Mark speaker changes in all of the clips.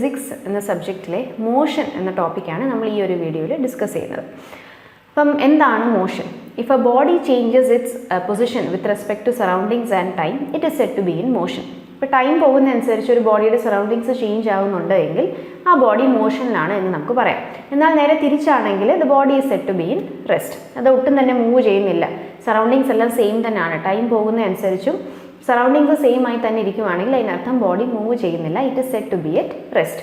Speaker 1: Physics എന്ന സബ്ജക്റ്റിലെ motion എന്ന ടോപ്പിക്കാണ് നമ്മൾ ഈ ഒരു വീഡിയോയിൽ ഡിസ്കസ് ചെയ്യുന്നത്. അപ്പം എന്താണ് motion if a body changes its position with respect to surroundings and time it is set to be in motion ഇപ്പോൾ ടൈം പോകുന്നതനുസരിച്ച് ഒരു ബോഡിയുടെ സറൗണ്ടിങ്സ് ചേഞ്ച് ആവുന്നുണ്ട് എങ്കിൽ ആ ബോഡി മോഷനിലാണ് എന്ന് നമുക്ക് പറയാം. എന്നാൽ നേരെ തിരിച്ചാണെങ്കിൽ the body is set to be in rest അത് ഒട്ടും തന്നെ മൂവ് ചെയ്യുന്നില്ല. സറൗണ്ടിങ്സ് എല്ലാം സെയിം തന്നെയാണ്. ടൈം പോകുന്നതനുസരിച്ചും സറൗണ്ടിങ്സ് സെയിം ആയി തന്നെ ഇരിക്കുവാണെങ്കിൽ അതിനർത്ഥം ബോഡി മൂവ് ചെയ്യുന്നില്ല. It is set to be at rest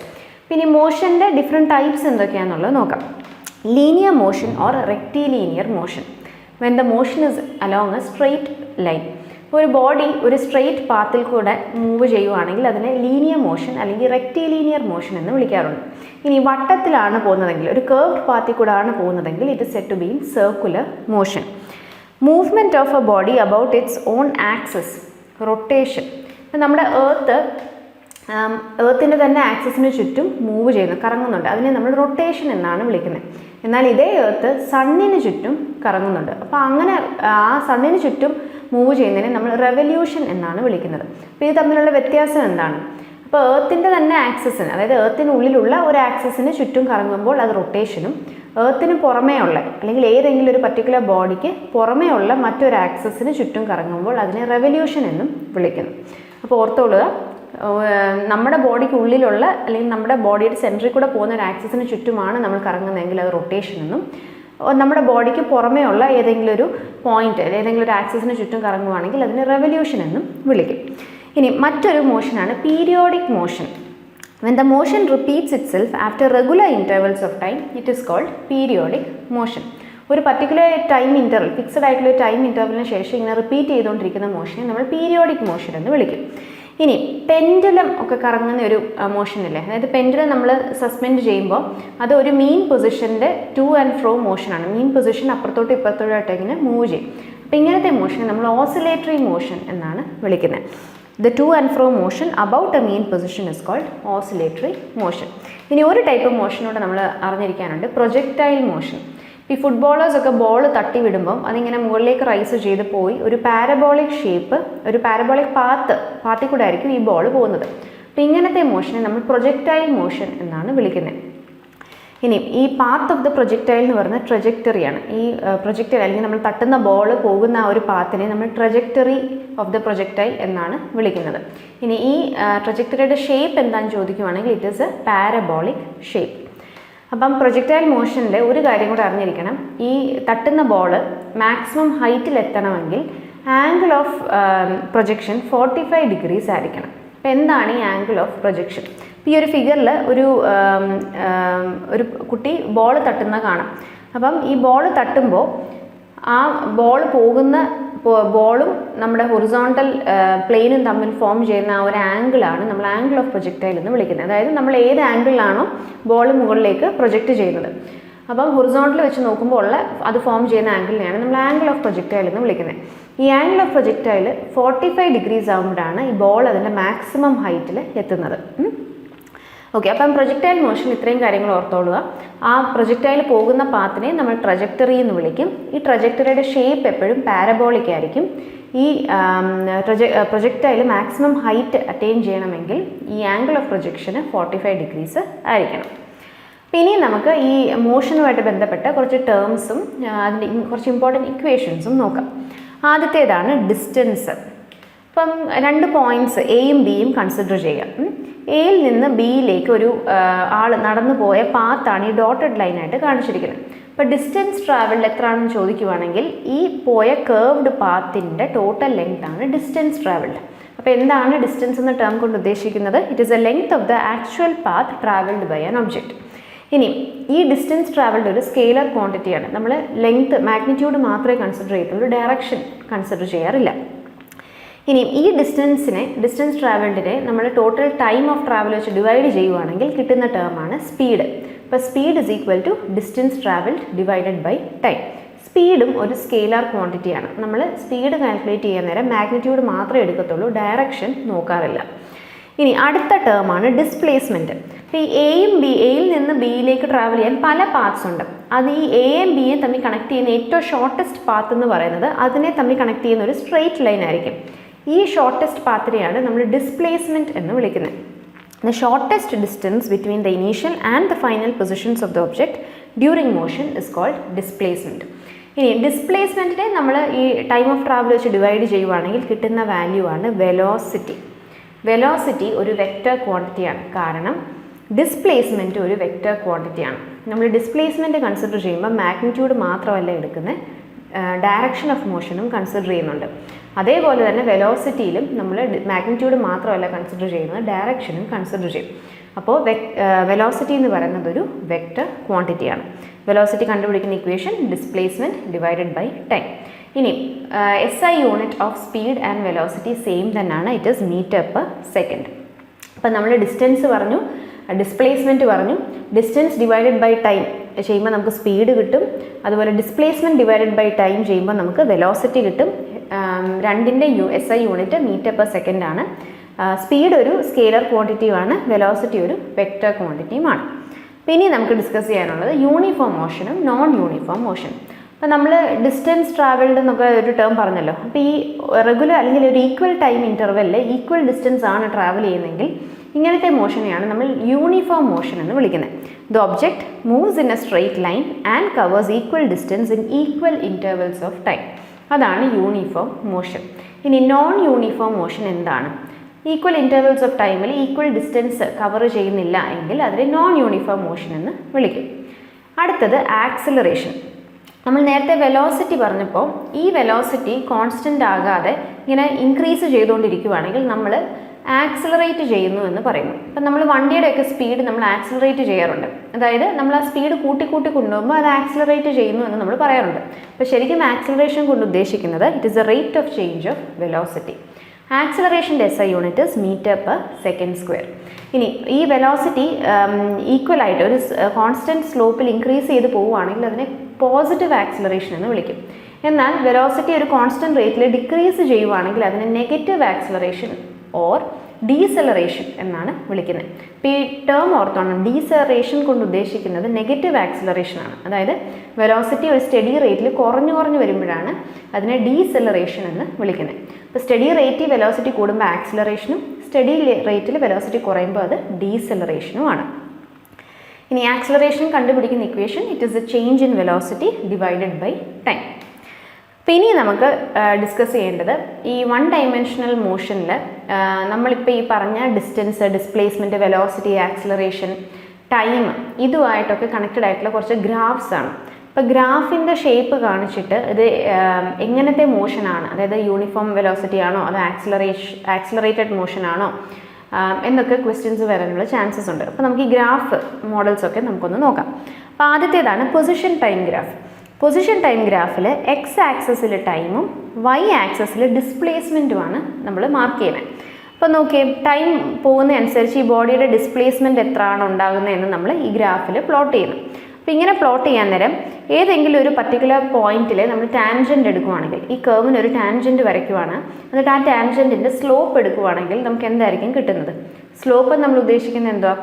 Speaker 1: പിന്നെ മോഷന്റെ ഡിഫറെന്റ് ടൈപ്സ് എന്തൊക്കെയാണെന്നുള്ളത് നോക്കാം. Linear motion or rectilinear motion when the motion is along a straight line ഒരു ബോഡി ഒരു സ്ട്രെയിറ്റ് പാത്തിൽ കൂടെ മൂവ് ചെയ്യുവാണെങ്കിൽ അതിനെ ലീനിയർ മോഷൻ അല്ലെങ്കിൽ റെക്ടിലീനിയർ മോഷൻ എന്ന് വിളിക്കാറുണ്ട്. ഇനി വട്ടത്തിലാണ് പോകുന്നതെങ്കിൽ ഒരു കേർവ്ഡ് പാത്തിൽ കൂടെ ആണ് പോകുന്നതെങ്കിൽ it set to be in circular motion movement of a body about its own axis rotation. ഇപ്പം നമ്മുടെ ഏർത്ത് ഏർത്തിന്റെ തന്നെ ആക്സസിന് ചുറ്റും മൂവ് ചെയ്യുന്നു കറങ്ങുന്നുണ്ട്. അതിനെ നമ്മൾ റൊട്ടേഷൻ എന്നാണ് വിളിക്കുന്നത്. എന്നാൽ ഇതേ ഏർത്ത് സണ്ണിന് ചുറ്റും കറങ്ങുന്നുണ്ട്. അപ്പോൾ അങ്ങനെ ആ സണ്ണിന് ചുറ്റും മൂവ് ചെയ്യുന്നതിനെ നമ്മൾ റെവല്യൂഷൻ എന്നാണ് വിളിക്കുന്നത്. അപ്പോൾ ഇത് തമ്മിലുള്ള വ്യത്യാസം എന്താണ്? അപ്പോൾ ഏർത്തിന്റെ തന്നെ ആക്സസിന് അതായത് ഏർത്തിനുള്ളിലുള്ള ഒരു ആക്സസിന് ചുറ്റും കറങ്ങുമ്പോൾ അത് റൊട്ടേഷനും ഏർത്തിന് പുറമേ ഉള്ള അല്ലെങ്കിൽ ഏതെങ്കിലും ഒരു പർട്ടിക്കുലർ ബോഡിക്ക് പുറമേ ഉള്ള മറ്റൊരു ആക്സസിന് ചുറ്റും കറങ്ങുമ്പോൾ അതിനെ റെവല്യൂഷൻ എന്നും വിളിക്കുന്നു. അപ്പോൾ ഓർത്തോളുക നമ്മുടെ ബോഡിക്ക് ഉള്ളിലുള്ള അല്ലെങ്കിൽ നമ്മുടെ ബോഡിയുടെ സെന്ററിൽ കൂടെ പോകുന്ന ഒരു ആക്സസിന് ചുറ്റുമാണ് നമ്മൾ കറങ്ങുന്നതെങ്കിൽ അത് റൊട്ടേഷൻ എന്നും നമ്മുടെ ബോഡിക്ക് പുറമേ ഉള്ള ഏതെങ്കിലും ഒരു പോയിന്റ് ഏതെങ്കിലും ഒരു ആക്സസിന് ചുറ്റും കറങ്ങുവാണെങ്കിൽ അതിനെ റെവല്യൂഷൻ എന്നും വിളിക്കും. ഇനി മറ്റൊരു മോഷനാണ് periodic motion. When the motion repeats itself after regular intervals of time it is called periodic motion ഒരു പർട്ടിക്കുലർ ടൈം ഇന്റർവൽ ഫിക്സഡ് ആയിട്ടുള്ള ടൈം ഇന്റർവലിന് ശേഷം ഇങ്ങനെ റിപ്പീറ്റ് ചെയ്തുകൊണ്ടിരിക്കുന്ന മോഷനെ നമ്മൾ പീരിയോഡിക് മോഷൻ എന്ന് വിളിക്കും. ഇനി പെൻഡുലം ഒക്കെ കറങ്ങുന്ന ഒരു മോഷൻ ഇല്ലേ അതായത് പെൻഡുലം നമ്മൾ സസ്പെൻഡ് ചെയ്യുമ്പോൾ അത് ഒരു മീൻ പൊസിഷന്റെ ടു ആൻഡ് ഫ്രോ മോഷനാണ് മീൻ പൊസിഷൻ അപ്പുറത്തോട്ട് ഇപ്പുറത്തോട്ടായിട്ട് ഇങ്ങനെ മൂവ് ചെയ്യും. അപ്പോൾ ഇങ്ങനത്തെ മോഷനെ നമ്മൾ ഓസിലേറ്ററി മോഷൻ എന്നാണ് വിളിക്കുന്നത്. The to and fro motion about a mean position is called oscillatory motion ഇനി ഒരു ടൈപ്പ് മോഷനോട് നമ്മൾ അറിഞ്ഞിരിക്കാനുണ്ട്. പ്രൊജക്റ്റൈൽ മോഷൻ ഈ ഫുട്ബോളേഴ്സ് ഒക്കെ ബോൾ തട്ടി വിടുമ്പം അതിങ്ങനെ മുകളിലേക്ക് റൈസ് ചെയ്ത് പോയി ഒരു പാരബോളിക് ഷേപ്പ് ഒരു പാരബോളിക് പാത്ത് പാത്തിൽ കൂടെ ആയിരിക്കും ഈ ബോൾ പോകുന്നത്. അപ്പോൾ ഇങ്ങനത്തെ മോഷനെ നമ്മൾ പ്രൊജക്റ്റൈൽ മോഷൻ എന്നാണ് വിളിക്കുന്നത്. ഇനി ഈ പാത്ത് ഓഫ് ദ പ്രൊജക്റ്റൈൽ എന്ന് പറയുന്നത് ട്രജക്ടറിയാണ് ഈ പ്രൊജക്റ്റൈൽ അല്ലെങ്കിൽ നമ്മൾ തട്ടുന്ന ബോൾ പോകുന്ന ആ ഒരു പാത്തിനെ നമ്മൾ ട്രജക്ടറി ഓഫ് ദ പ്രൊജക്റ്റൈൽ എന്നാണ് വിളിക്കുന്നത്. ഇനി ഈ ട്രജക്ടറിയുടെ ഷേപ്പ് എന്താണെന്ന് ചോദിക്കുവാണെങ്കിൽ it is a parabolic shape അപ്പം പ്രൊജക്റ്റൈൽ മോഷനിൽ ഒരു കാര്യം കൂടെ അറിഞ്ഞിരിക്കണം. ഈ തട്ടുന്ന ബോൾ മാക്സിമം ഹൈറ്റിൽ എത്തണമെങ്കിൽ angle of projection forty five degrees ആയിരിക്കണം. അപ്പം എന്താണ് ഈ ആംഗിൾ ഓഫ് പ്രൊജക്ഷൻ ഈ ഒരു ഫിഗറിൽ ഒരു ഒരു കുട്ടി ബോൾ തട്ടുന്ന കാണാം. അപ്പം ഈ ബോൾ തട്ടുമ്പോൾ ആ ബോൾ പോകുന്ന ബോളും നമ്മുടെ ഹൊറിസോണ്ടൽ പ്ലെയിനും തമ്മിൽ ഫോം ചെയ്യുന്ന ആ ഒരു ആംഗിളാണ് നമ്മൾ ആംഗിൾ ഓഫ് പ്രൊജക്റ്റൈൽ എന്ന് വിളിക്കുന്നത്. അതായത് നമ്മൾ ഏത് ആംഗിളിലാണോ ബോൾ മുകളിലേക്ക് പ്രൊജക്റ്റ് ചെയ്യുന്നത്. അപ്പം ഹൊറിസോണ്ടൽ വെച്ച് നോക്കുമ്പോൾ ഉള്ള അത് ഫോം ചെയ്യുന്ന ആംഗിളിനെയാണ് നമ്മൾ ആംഗിൾ ഓഫ് പ്രൊജക്റ്റൈൽ എന്ന് വിളിക്കുന്നത്. ഈ angle of projectile forty five degrees ആകുമ്പോഴാണ് ഈ ബോൾ അതിന്റെ മാക്സിമം ഹൈറ്റിൽ എത്തുന്നത്. ഓക്കെ അപ്പം പ്രൊജക്റ്റൈൽ മോഷൻ ഇത്രയും കാര്യങ്ങൾ ഓർത്തോളുക. ആ പ്രൊജക്റ്റൈൽ പോകുന്ന പാത്തിനെ നമ്മൾ ട്രജക്ടറി എന്ന് വിളിക്കും. ഈ ട്രജക്ടറിയുടെ ഷേപ്പ് എപ്പോഴും പാരബോളിക് ആയിരിക്കും. ഈ പ്രൊജക്റ്റൈൽ മാക്സിമം ഹൈറ്റ് അറ്റൈൻ ചെയ്യണമെങ്കിൽ ഈ ആംഗിൾ ഓഫ് പ്രൊജക്ഷന് ഫോർട്ടി ഫൈവ് ഡിഗ്രീസ് ആയിരിക്കണം പിന്നെ നമുക്ക് ഈ മോഷനുമായിട്ട് ബന്ധപ്പെട്ട കുറച്ച് ടേംസും അതിന്റെ കുറച്ച് ഇമ്പോർട്ടന്റ് ഇക്വേഷൻസും നോക്കാം. ആദ്യത്തേതാണ് ഡിസ്റ്റൻസ് അപ്പം രണ്ട് പോയിന്റ്സ് എയും ബിയും കൺസിഡർ ചെയ്യാം. എയിൽ നിന്ന് ബിയിലേക്ക് ഒരു ആൾ നടന്നു പോയ പാത്താണ് ഈ ഡോട്ടഡ് ലൈനായിട്ട് കാണിച്ചിരിക്കുന്നത്. അപ്പോൾ ഡിസ്റ്റൻസ് ട്രാവൽഡ് എത്രയാണെന്ന് ചോദിക്കുവാണെങ്കിൽ ഈ പോയ കേർവ്ഡ് പാത്തിന്റെ ടോട്ടൽ ലെങ്ത് ആണ് ഡിസ്റ്റൻസ് ട്രാവൽഡ് അപ്പോൾ എന്താണ് ഡിസ്റ്റൻസ് എന്ന ടേം കൊണ്ട് ഉദ്ദേശിക്കുന്നത്? It is a length of the actual path travelled by an object ഇനി ഈ ഡിസ്റ്റൻസ് ട്രാവൽഡ് ഒരു സ്കെയിലർ ക്വാണ്ടിറ്റിയാണ് നമ്മൾ ലെങ്ത് മാഗ്നിറ്റ്യൂഡ് മാത്രമേ കൺസിഡർ ചെയ്യത്തുള്ളൂ. ഡയറക്ഷൻ കൺസിഡർ ചെയ്യാറില്ല. ഇനി ഈ ഡിസ്റ്റൻസിനെ ഡിസ്റ്റൻസ് ട്രാവൽഡിനെ നമ്മൾ ടോട്ടൽ ടൈം ഓഫ് ട്രാവൽ വെച്ച് ഡിവൈഡ് ചെയ്യുവാണെങ്കിൽ കിട്ടുന്ന ടേമാണ് സ്പീഡ് അപ്പോൾ speed is equal to distance travelled divided by time സ്പീഡും ഒരു സ്കെയിലാർ ക്വാണ്ടിറ്റിയാണ് നമ്മൾ സ്പീഡ് കാൽക്കുലേറ്റ് ചെയ്യാൻ നേരം മാഗ്നിറ്റ്യൂഡ് മാത്രമേ എടുക്കത്തുള്ളൂ ഡയറക്ഷൻ നോക്കാറില്ല. ഇനി അടുത്ത ടേമാണ് ഡിസ്പ്ലേസ്മെന്റ് അപ്പോൾ ഈ എയും ബി എയിൽ നിന്ന് ബിയിലേക്ക് ട്രാവൽ ചെയ്യാൻ പല പാർട്സ് ഉണ്ട്. അത് ഈ എയും ബിയും തമ്മിൽ കണക്ട് ചെയ്യുന്ന ഏറ്റവും ഷോർട്ടസ്റ്റ് പാത്ത് എന്ന് പറയുന്നത് അതിനെ തമ്മിൽ കണക്ട് ചെയ്യുന്ന ഒരു സ്ട്രെയിറ്റ് ലൈൻ ആയിരിക്കും. ഈ ഷോർട്ടസ്റ്റ് പാത്തിനെയാണ് നമ്മൾ ഡിസ്പ്ലേസ്മെന്റ് എന്ന് വിളിക്കുന്നത്. The shortest distance between the initial and the final positions of the object during motion is called displacement ഇനി ഡിസ്പ്ലേസ്മെന്റിനെ നമ്മൾ ഈ ടൈം ഓഫ് ട്രാവൽ വെച്ച് ഡിവൈഡ് ചെയ്യുവാണെങ്കിൽ കിട്ടുന്ന വാല്യൂ ആണ് വെലോസിറ്റി വെലോസിറ്റി ഒരു വെക്റ്റർ ക്വാണ്ടിറ്റിയാണ് കാരണം ഡിസ്പ്ലേസ്മെന്റ് ഒരു വെക്റ്റർ ക്വാണ്ടിറ്റിയാണ് നമ്മൾ ഡിസ്പ്ലേസ്മെന്റ് കൺസിഡർ ചെയ്യുമ്പോൾ മാഗ്നിറ്റ്യൂഡ് മാത്രമല്ല എടുക്കുന്നത്? ഡയറക്ഷൻ ഓഫ് മോഷനും കൺസിഡർ ചെയ്യുന്നുണ്ട്. അതേപോലെ തന്നെ വെലോസിറ്റിയിലും നമ്മൾ മാഗ്നിറ്റ്യൂഡ് മാത്രമല്ല കൺസിഡർ ചെയ്യുന്നത് ഡയറക്ഷനും കൺസിഡർ ചെയ്യും. അപ്പോൾ വെലോസിറ്റി എന്ന് പറയുന്നത് ഒരു വെക്റ്റർ ക്വാണ്ടിറ്റിയാണ് വെലോസിറ്റി കണ്ടുപിടിക്കുന്ന equation displacement divided by time ഇനി S I unit of speed and velocity same തന്നെയാണ്. It is metre per second അപ്പം നമ്മൾ ഡിസ്റ്റൻസ് പറഞ്ഞു ഡിസ്പ്ലേസ്മെന്റ് പറഞ്ഞു. ഡിസ്റ്റൻസ് ഡിവൈഡഡ് ബൈ ടൈം ചെയ്യുമ്പോൾ നമുക്ക് സ്പീഡ് കിട്ടും. അതുപോലെ ഡിസ്പ്ലേസ്മെന്റ് ഡിവൈഡഡ് ബൈ ടൈം ചെയ്യുമ്പോൾ നമുക്ക് വെലോസിറ്റി കിട്ടും. രണ്ടിന്റെ U S I unit metre per second ആണ്. സ്പീഡ് ഒരു സ്കെയിലർ ക്വാണ്ടിറ്റിയുമാണ് വെലോസിറ്റി ഒരു വെക്റ്റർ ക്വാണ്ടിറ്റിയുമാണ് പിന്നെ നമുക്ക് ഡിസ്കസ് ചെയ്യാനുള്ളത് യൂണിഫോം മോഷനും നോൺ യൂണിഫോം മോഷനും അപ്പോൾ നമ്മൾ ഡിസ്റ്റൻസ് ട്രാവൽഡ് എന്നൊക്കെ ഒരു ടേം പറഞ്ഞല്ലോ. അപ്പോൾ ഈ റെഗുലർ അല്ലെങ്കിൽ ഒരു ഈക്വൽ ടൈം ഇന്റർവെല്ലിൽ ഈക്വൽ ഡിസ്റ്റൻസ് ആണ് ട്രാവൽ ചെയ്യുന്നതെങ്കിൽ ഇങ്ങനത്തെ മോഷനെയാണ് നമ്മൾ യൂണിഫോം മോഷൻ എന്ന് വിളിക്കുന്നത്. The object moves in a straight line and covers equal distance in equal intervals of time അതാണ് യൂണിഫോം മോഷൻ ഇനി നോൺ യൂണിഫോം മോഷൻ എന്താണ് ഈക്വൽ ഇന്റർവെൽസ് ഓഫ് ടൈമിൽ ഈക്വൽ ഡിസ്റ്റൻസ് കവർ ചെയ്യുന്നില്ല എങ്കിൽ അതിനെ നോൺ യൂണിഫോം മോഷൻ എന്ന് വിളിക്കും. അടുത്തത് ആക്സിലറേഷൻ നമ്മൾ നേരത്തെ വെലോസിറ്റി പറഞ്ഞപ്പോൾ ഈ വെലോസിറ്റി കോൺസ്റ്റന്റ് ആകാതെ ഇങ്ങനെ ഇൻക്രീസ് ചെയ്തുകൊണ്ടിരിക്കുകയാണെങ്കിൽ നമ്മൾ ആക്സിലറേറ്റ് ചെയ്യുന്നു എന്ന് പറയുന്നു. അപ്പം നമ്മൾ വണ്ടിയുടെയൊക്കെ സ്പീഡ് നമ്മൾ ആക്സിലറേറ്റ് ചെയ്യാറുണ്ട്. അതായത് നമ്മൾ ആ സ്പീഡ് കൂട്ടി കൂട്ടി കൊണ്ടുപോകുമ്പോൾ അത് ആക്സിലറേറ്റ് ചെയ്യുന്നു എന്ന് നമ്മൾ പറയാറുണ്ട്. അപ്പോൾ ശരിക്കും ആക്സിലറേഷൻ കൊണ്ട് ഉദ്ദേശിക്കുന്നത് it is a rate of change of velocity ആക്സിലറേഷന്റെ S I unit is metre per second square ഇനി ഈ വെലോസിറ്റി ഈക്വൽ ആയിട്ട് ഒരു കോൺസ്റ്റന്റ് സ്ലോപ്പിൽ ഇൻക്രീസ് ചെയ്ത് പോവുകയാണെങ്കിൽ അതിനെ പോസിറ്റീവ് ആക്സിലറേഷൻ എന്ന് വിളിക്കും. എന്നാൽ വെലോസിറ്റി ഒരു കോൺസ്റ്റന്റ് റേറ്റിൽ ഡിക്രീസ് ചെയ്യുവാണെങ്കിൽ അതിനെ നെഗറ്റീവ് ആക്സിലറേഷൻ ഓർ ഡീസലറേഷൻ എന്നാണ് വിളിക്കുന്നത്. ഇപ്പോൾ ഈ ടേം ഓർത്തോണം ഡീസലറേഷൻ കൊണ്ട് ഉദ്ദേശിക്കുന്നത് നെഗറ്റീവ് ആക്സിലറേഷൻ ആണ്. അതായത് വെലോസിറ്റി ഒരു സ്റ്റഡി റേറ്റിൽ കുറഞ്ഞു കുറഞ്ഞു വരുമ്പോഴാണ് അതിനെ ഡീസലറേഷൻ എന്ന് വിളിക്കുന്നത്. അപ്പോൾ സ്റ്റഡി റേറ്റിൽ വെലോസിറ്റി കൂടുമ്പോൾ ആക്സിലറേഷനും സ്റ്റഡി റേറ്റിൽ വെലോസിറ്റി കുറയുമ്പോൾ അത് ഡീസലറേഷനുമാണ് ഇനി ആക്സിലറേഷൻ കണ്ടുപിടിക്കുന്ന equation it is a change in velocity divided by time ഇനി നമുക്ക് ഡിസ്കസ് ചെയ്യേണ്ടത് ഈ വൺ ഡൈമെൻഷണൽ മോഷനിൽ നമ്മളിപ്പോൾ ഈ പറഞ്ഞ distance displacement velocity acceleration time ഇതുമായിട്ടൊക്കെ connected ആയിട്ടുള്ള കുറച്ച് ഗ്രാഫ്സ് ആണ്. ഇപ്പോൾ ഗ്രാഫിന്റെ ഷേപ്പ് കാണിച്ചിട്ട് ഇത് എങ്ങനത്തെ മോഷനാണ് അതായത് യൂണിഫോം വെലോസിറ്റി ആണോ? അത് ആക്സിലറേഷൻ ആക്സിലറേറ്റഡ് മോഷൻ ആണോ? എന്നൊക്കെ ക്വസ്റ്റ്യൻസ് വരാനുള്ള ചാൻസസ് ഉണ്ട്. അപ്പോൾ നമുക്ക് ഈ ഗ്രാഫ് മോഡൽസ് ഒക്കെ നമുക്കൊന്ന് നോക്കാം. അപ്പോൾ ആദ്യത്തേതാണ് position time graph position time ഗ്രാഫിൽ എക്സ് ആക്സസിൽ ടൈമും വൈ ആക്സസിൽ ഡിസ്പ്ലേസ്മെന്റുമാണ് നമ്മൾ മാർക്ക് ചെയ്യുന്നത് അപ്പോൾ നോക്കിയേ ടൈം പോകുന്നതനുസരിച്ച് ഈ ബോഡിയുടെ ഡിസ്പ്ലേസ്മെന്റ് എത്രയാണ് ഉണ്ടാകുന്നതെന്ന് നമ്മൾ ഈ ഗ്രാഫിൽ പ്ലോട്ട് ചെയ്യുന്നു. അപ്പോൾ ഇങ്ങനെ പ്ലോട്ട് ചെയ്യാൻ നേരം ഏതെങ്കിലും ഒരു പർട്ടിക്കുലർ പോയിന്റിൽ നമ്മൾ ടാൻജന്റ് എടുക്കുവാണെങ്കിൽ ഈ കർവിന് ഒരു ടാൻജന്റ് വരയ്ക്കുവാണ്. എന്നിട്ട് ആ ടാൻജന്റിന്റെ സ്ലോപ്പ് എടുക്കുവാണെങ്കിൽ നമുക്ക് എന്തായിരിക്കും കിട്ടുന്നത്? സ്ലോപ്പ് നമ്മൾ ഉദ്ദേശിക്കുന്നത് എന്തുവാ?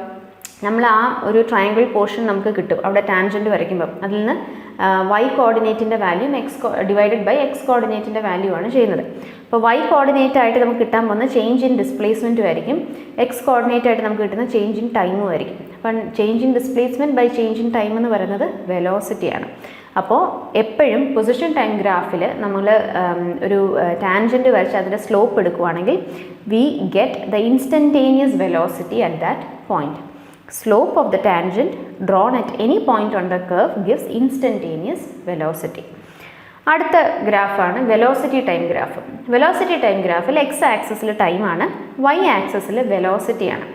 Speaker 1: നമ്മൾ ആ ഒരു ട്രയാങ്കിൾ പോർഷൻ നമുക്ക് കിട്ടും. അവിടെ ടാൻജന്റ് വരയ്ക്കുമ്പം. അതിൽ നിന്ന് Y കോർഡിനേറ്റിന്റെ value X divided by X കോർഡിനേറ്റിന്റെ value ആണ് ചെയ്യുന്നത്. അപ്പോൾ വൈ കോർഡിനേറ്റ് ആയിട്ട് നമുക്ക് കിട്ടാൻ പോകുന്ന ചേഞ്ച് ഇൻ ഡിസ്പ്ലേസ്മെന്റും ആയിരിക്കും. എക്സ് കോർഡിനേറ്റ് ആയിട്ട് നമുക്ക് കിട്ടുന്ന ചേഞ്ച് ഇൻ ടൈമും ആയിരിക്കും. അപ്പം change in displacement by change in time എന്ന് പറയുന്നത് വെലോസിറ്റിയാണ് അപ്പോൾ എപ്പോഴും പൊസിഷൻ ടൈം ഗ്രാഫിൽ നമ്മൾ ഒരു ടാൻജന്റ് വരച്ച് അതിന്റെ സ്ലോപ്പ് എടുക്കുവാണെങ്കിൽ we get the instantaneous velocity at that point slope of the tangent drawn at any point on the curve gives instantaneous velocity. അടുത്ത ഗ്രാഫാണ് velocity time graph velocity time ഗ്രാഫിൽ X ആക്സസിൽ ടൈമാണ് വൈ ആക്സസിൽ വെലോസിറ്റിയാണ്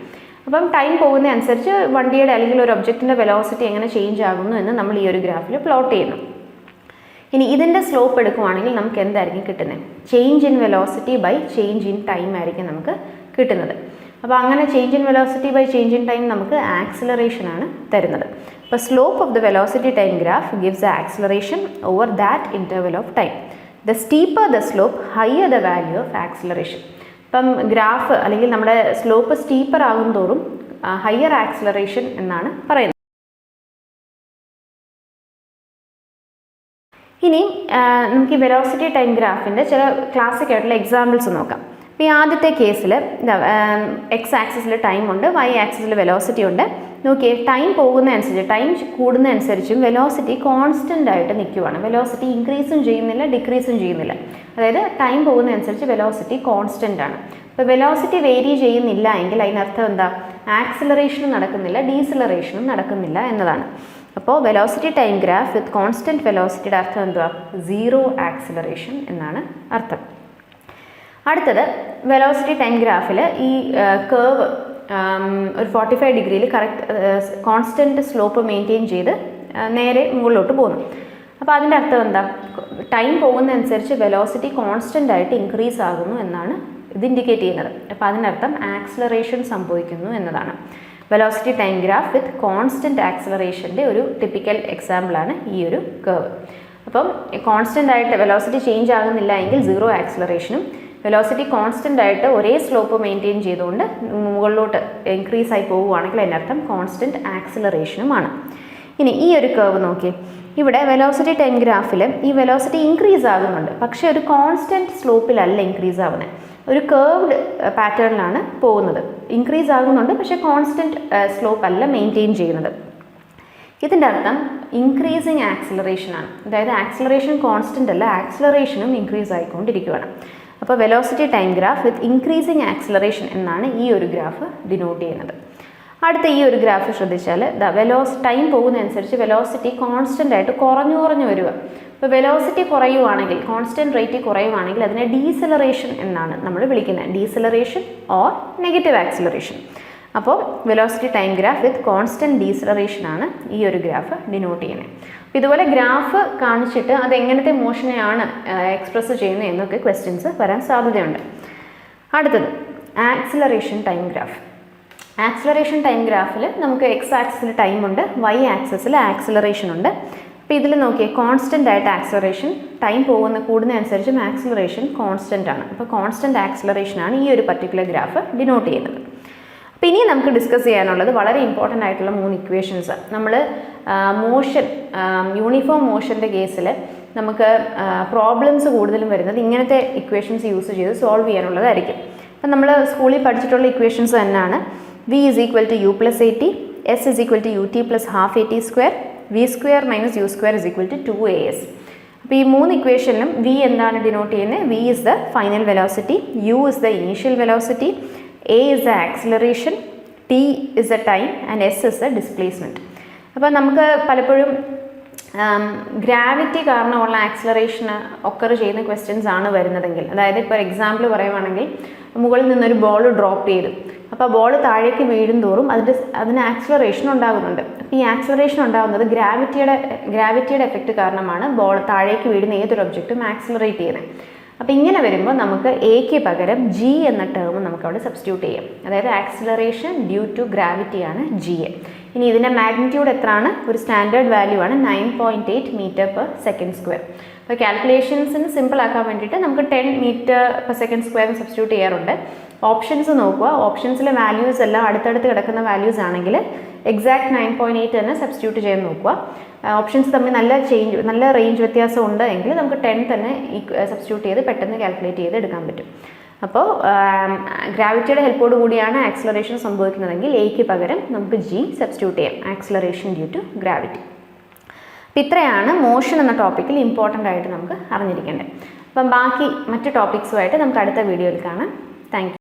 Speaker 1: അപ്പം time പോകുന്ന അനുസരിച്ച് വണ്ടിയുടെ അല്ലെങ്കിൽ ഒരു ഒബ്ജക്റ്റിന്റെ വെലോസിറ്റി എങ്ങനെ ചേഞ്ച് ആകുന്നു എന്ന് നമ്മൾ ഈ ഒരു ഗ്രാഫിൽ പ്ലോട്ട് ചെയ്യുന്നു. ഇനി ഇതിന്റെ സ്ലോപ്പ് എടുക്കുവാണെങ്കിൽ നമുക്ക് എന്തായിരിക്കും കിട്ടുന്നത്? Change in velocity by change in time ആയിരിക്കും നമുക്ക് കിട്ടുന്നത്. അപ്പോൾ അങ്ങനെ change in velocity by change in time നമുക്ക് ആക്സിലറേഷൻ ആണ് തരുന്നത്. അപ്പോൾ slope of the velocity time graph gives acceleration over that interval of time the steeper the slope higher the value of acceleration ഇപ്പം ഗ്രാഫ് അല്ലെങ്കിൽ നമ്മുടെ slope steeper ആകും തോറും higher acceleration എന്നാണ് പറയുന്നത്. ഇനി നമുക്ക് ഈ വെലോസിറ്റി ടൈം ഗ്രാഫിന്റെ ചില ക്ലാസിക് ആയിട്ടുള്ള എക്സാമ്പിൾസ് നോക്കാം. ഈ ആദ്യത്തെ കേസിൽ എക്സ് ആക്സിസിൽ ടൈം ഉണ്ട് വൈ ആക്സിസിൽ വെലോസിറ്റി ഉണ്ട്. നോക്കിയേ ടൈം പോകുന്നതനുസരിച്ച് ടൈം കൂടുന്നതനുസരിച്ചും വെലോസിറ്റി കോൺസ്റ്റന്റ് ആയിട്ട് നിൽക്കുവാണ്. വെലോസിറ്റി ഇൻക്രീസും ചെയ്യുന്നില്ല ഡിക്രീസും ചെയ്യുന്നില്ല. അതായത് ടൈം പോകുന്നതനുസരിച്ച് വെലോസിറ്റി കോൺസ്റ്റന്റ് ആണ്. അപ്പോൾ വെലോസിറ്റി വേരി ചെയ്യുന്നില്ല എങ്കിൽ അതിനർത്ഥം എന്താ? ആക്സിലറേഷനും നടക്കുന്നില്ല ഡീസിലറേഷനും നടക്കുന്നില്ല എന്നതാണ്. അപ്പോൾ velocity time graph with constant വെലോസിറ്റിയുടെ അർത്ഥം എന്തുവാ? സീറോ ആക്സിലറേഷൻ എന്നാണ് അർത്ഥം. അടുത്തത് വെലോസിറ്റി ടൈം ഗ്രാഫിൽ ഈ കേവ് ഒരു ഫോർട്ടി ഫൈവ് ഡിഗ്രിയിൽ കറക്റ്റ് കോൺസ്റ്റന്റ് സ്ലോപ്പ് മെയിന്റെയിൻ ചെയ്ത് നേരെ മുകളിലോട്ട് പോകുന്നു. അപ്പോൾ അതിന്റെ അർത്ഥം എന്താ? ടൈം പോകുന്നതനുസരിച്ച് വെലോസിറ്റി കോൺസ്റ്റന്റ് ആയിട്ട് ഇൻക്രീസ് ആകുന്നു എന്നാണ് ഇത് ഇൻഡിക്കേറ്റ് ചെയ്യുന്നത്. അപ്പോൾ അതിനർത്ഥം ആക്സിലറേഷൻ സംഭവിക്കുന്നു എന്നതാണ്. Velocity time graph with constant ആക്സിലറേഷന്റെ ഒരു ടിപ്പിക്കൽ എക്സാമ്പിളാണ് ഈ ഒരു കേവ് അപ്പം കോൺസ്റ്റന്റ് ആയിട്ട് വെലോസിറ്റി ചേഞ്ച് ആകുന്നില്ല എങ്കിൽ സീറോ ആക്സിലറേഷനും വെലോസിറ്റി കോൺസ്റ്റന്റ് ആയിട്ട് ഒരേ സ്ലോപ്പ് മെയിന്റെയിൻ ചെയ്തുകൊണ്ട് മുകളിലോട്ട് ഇൻക്രീസ് ആയി പോവുകയാണെങ്കിൽ അതിനർത്ഥം കോൺസ്റ്റന്റ് ആക്സിലറേഷനുമാണ് ഇനി ഈ ഒരു കേവ് നോക്കി ഇവിടെ വെലോസിറ്റി ടൈം ഗ്രാഫിൽ ഈ വെലോസിറ്റി ഇൻക്രീസ് ആകുന്നുണ്ട്. പക്ഷേ ഒരു കോൺസ്റ്റന്റ് സ്ലോപ്പിലല്ല ഇൻക്രീസ് ആവുന്നത് ഒരു കേർവ്ഡ് പാറ്റേണിലാണ് പോകുന്നത്. ഇൻക്രീസ് ആകുന്നുണ്ട് പക്ഷേ കോൺസ്റ്റന്റ് സ്ലോപ്പ് അല്ല മെയിന്റെയിൻ ചെയ്യുന്നത്. ഇതിന്റെ അർത്ഥം ഇൻക്രീസിങ് ആക്സിലറേഷനാണ് അതായത് ആക്സിലറേഷൻ കോൺസ്റ്റന്റ് അല്ല ആക്സിലറേഷനും ഇൻക്രീസ് ആയിക്കൊണ്ടിരിക്കുകയാണ് അപ്പോൾ velocity time graph with increasing acceleration എന്നാണ് ഈ ഒരു ഗ്രാഫ് ഡിനോട്ട് ചെയ്യുന്നത്. അടുത്ത ഈ ഒരു ഗ്രാഫ് ശ്രദ്ധിച്ചാൽ ദ വെലോസ് ടൈം പോകുന്നതനുസരിച്ച് വെലോസിറ്റി കോൺസ്റ്റന്റ് ആയിട്ട് കുറഞ്ഞു കുറഞ്ഞു വരിക ഇപ്പോൾ വെലോസിറ്റി കുറയുവാണെങ്കിൽ കോൺസ്റ്റന്റ് റേറ്റ് കുറയുവാണെങ്കിൽ അതിനെ ഡീസലറേഷൻ എന്നാണ് നമ്മൾ വിളിക്കുന്നത്. ഡീസലറേഷൻ ഓർ നെഗറ്റീവ് ആക്സിലറേഷൻ അപ്പോൾ velocity time graph with constant deceleration ആണ് ഈ ഒരു ഗ്രാഫ് ഡിനോട്ട് ചെയ്യുന്നത്. ഇതുപോലെ ഗ്രാഫ് കാണിച്ചിട്ട് അത് എങ്ങനത്തെ മോഷനെയാണ് എക്സ്പ്രസ് ചെയ്യുന്നത് എന്നൊക്കെ ക്വസ്റ്റ്യൻസ് വരാൻ സാധ്യതയുണ്ട്. അടുത്തത് acceleration time graph acceleration time ഗ്രാഫിൽ നമുക്ക് എക്സ് ആക്സിൽ ടൈം ഉണ്ട് വൈ ആക്സിസിൽ ആക്സിലറേഷൻ ഉണ്ട്. അപ്പോൾ ഇതിൽ നോക്കിയാൽ കോൺസ്റ്റന്റ് ആയിട്ട് ആക്സിലറേഷൻ ടൈം പോകുന്ന കൂടുന്നതനുസരിച്ചും ആക്സിലറേഷൻ കോൺസ്റ്റന്റ് ആണ്. അപ്പോൾ കോൺസ്റ്റന്റ് ആക്സിലറേഷനാണ് ഈ ഒരു പർട്ടിക്കുലർ ഗ്രാഫ് ഡിനോട്ട് ചെയ്യുന്നത്. ഇനി നമുക്ക് ഡിസ്കസ് ചെയ്യാനുള്ളത് വളരെ ഇമ്പോർട്ടന്റ് ആയിട്ടുള്ള മൂന്ന് ഇക്വേഷൻസ് നമ്മൾ മോഷൻ യൂണിഫോം മോഷന്റെ കേസിൽ നമുക്ക് പ്രോബ്ലംസ് കൂടുതലും വരുന്നത് ഇങ്ങനത്തെ ഇക്വേഷൻസ് യൂസ് ചെയ്ത് സോൾവ് ചെയ്യാനുള്ളതായിരിക്കും. അപ്പം നമ്മൾ സ്കൂളിൽ പഠിച്ചിട്ടുള്ള ഇക്വേഷൻസ് തന്നെയാണ്. V is equal to u plus a t s is equal to u t plus half a t square v square minus u square is equal to two a s അപ്പോൾ ഈ മൂന്ന് ഇക്വേഷനിലും v എന്താണ് denote ചെയ്യുന്നത്? V is the final velocity u is the initial velocity a is a acceleration t is a time and s is a displacement അപ്പോൾ നമുക്ക് പലപ്പോഴും gravity കാരണമുള്ള ആക്സിലറേഷന് ഒക്കർ ചെയ്യുന്ന ക്വസ്റ്റ്യൻസ് ആണ് വരുന്നതെങ്കിൽ അതായത് ഇപ്പോൾ എക്സാമ്പിൾ പറയുവാണെങ്കിൽ മുകളിൽ നിന്നൊരു ബോൾ ഡ്രോപ്പ് ചെയ്തു. അപ്പോൾ ബോൾ താഴേക്ക് വീഴും തോറും അതിന്റെ അതിന് ആക്സിലറേഷൻ ഉണ്ടാകുന്നുണ്ട്. അപ്പോൾ ഈ ആക്സിലറേഷൻ ഉണ്ടാകുന്നത് ഗ്രാവിറ്റിയുടെ ഗ്രാവിറ്റിയുടെ എഫക്റ്റ് കാരണമാണ് ബോൾ താഴേക്ക് വീഴുന്ന ഏതൊരു ഒബ്ജക്റ്റും ആക്സിലറേറ്റ് ചെയ്യുന്നത്. അപ്പോൾ ഇങ്ങനെ വരുമ്പോൾ നമുക്ക് എക്ക് പകരം ജി എന്ന ടേം നമുക്ക് അവിടെ സബ്സ്റ്റിറ്റ്യൂട്ട് ചെയ്യാം. അതായത് ആക്സിലറേഷൻ ഡ്യൂ ടു ഗ്രാവിറ്റിയാണ് ജി എ ഇനി ഇതിന്റെ മാഗ്നിറ്റ്യൂഡ് എത്രയാണ്? ഒരു സ്റ്റാൻഡേർഡ് വാല്യൂ ആണ് nine point eight metre per second square അപ്പോൾ കാൽക്കുലേഷൻസിന് സിമ്പിൾ ആക്കാൻ വേണ്ടിയിട്ട് നമുക്ക് ten metre per second square substitute ചെയ്യാറുണ്ട്. ഓപ്ഷൻസ് നോക്കുക. ഓപ്ഷൻസിലെ വാല്യൂസ് എല്ലാം അടുത്തടുത്ത് കിടക്കുന്ന വാല്യൂസ് ആണെങ്കിൽ എക്സാക്ട് നയൻ പോയിന്റ് എയ്റ്റ് തന്നെ സബ്സ്റ്റിറ്റ്യൂട്ട് ചെയ്ത് നോക്കുക. ഓപ്ഷൻസ് തമ്മിൽ നല്ല ചേഞ്ച് നല്ല റേഞ്ച് വ്യത്യാസം ഉണ്ട് എങ്കിൽ നമുക്ക് ടെൻ തന്നെ സബ്സ്റ്റിറ്റ്യൂട്ട് ചെയ്ത് പെട്ടെന്ന് കാൽക്കുലേറ്റ് ചെയ്ത് എടുക്കാൻ പറ്റും. അപ്പോൾ ഗ്രാവിറ്റിയുടെ ഹെൽപ്പോട് കൂടിയാണ് ആക്സിലറേഷൻ സംഭവിക്കുന്നതെങ്കിൽ എയ്ക്ക് പകരം നമുക്ക് ജി സബ്സ്റ്റിറ്റ്യൂട്ട് ചെയ്യാം. ആക്സിലറേഷൻ ഡ്യൂ ടു ഗ്രാവിറ്റി അപ്പം ഇത്രയാണ് മോഷൻ എന്ന ടോപ്പിക്കിൽ ഇമ്പോർട്ടന്റ് ആയിട്ട് നമുക്ക് അറിഞ്ഞിരിക്കേണ്ടത്. അപ്പം ബാക്കി മറ്റ് ടോപ്പിക്സുമായിട്ട് നമുക്ക് അടുത്ത വീഡിയോയിൽ കാണാം. താങ്ക്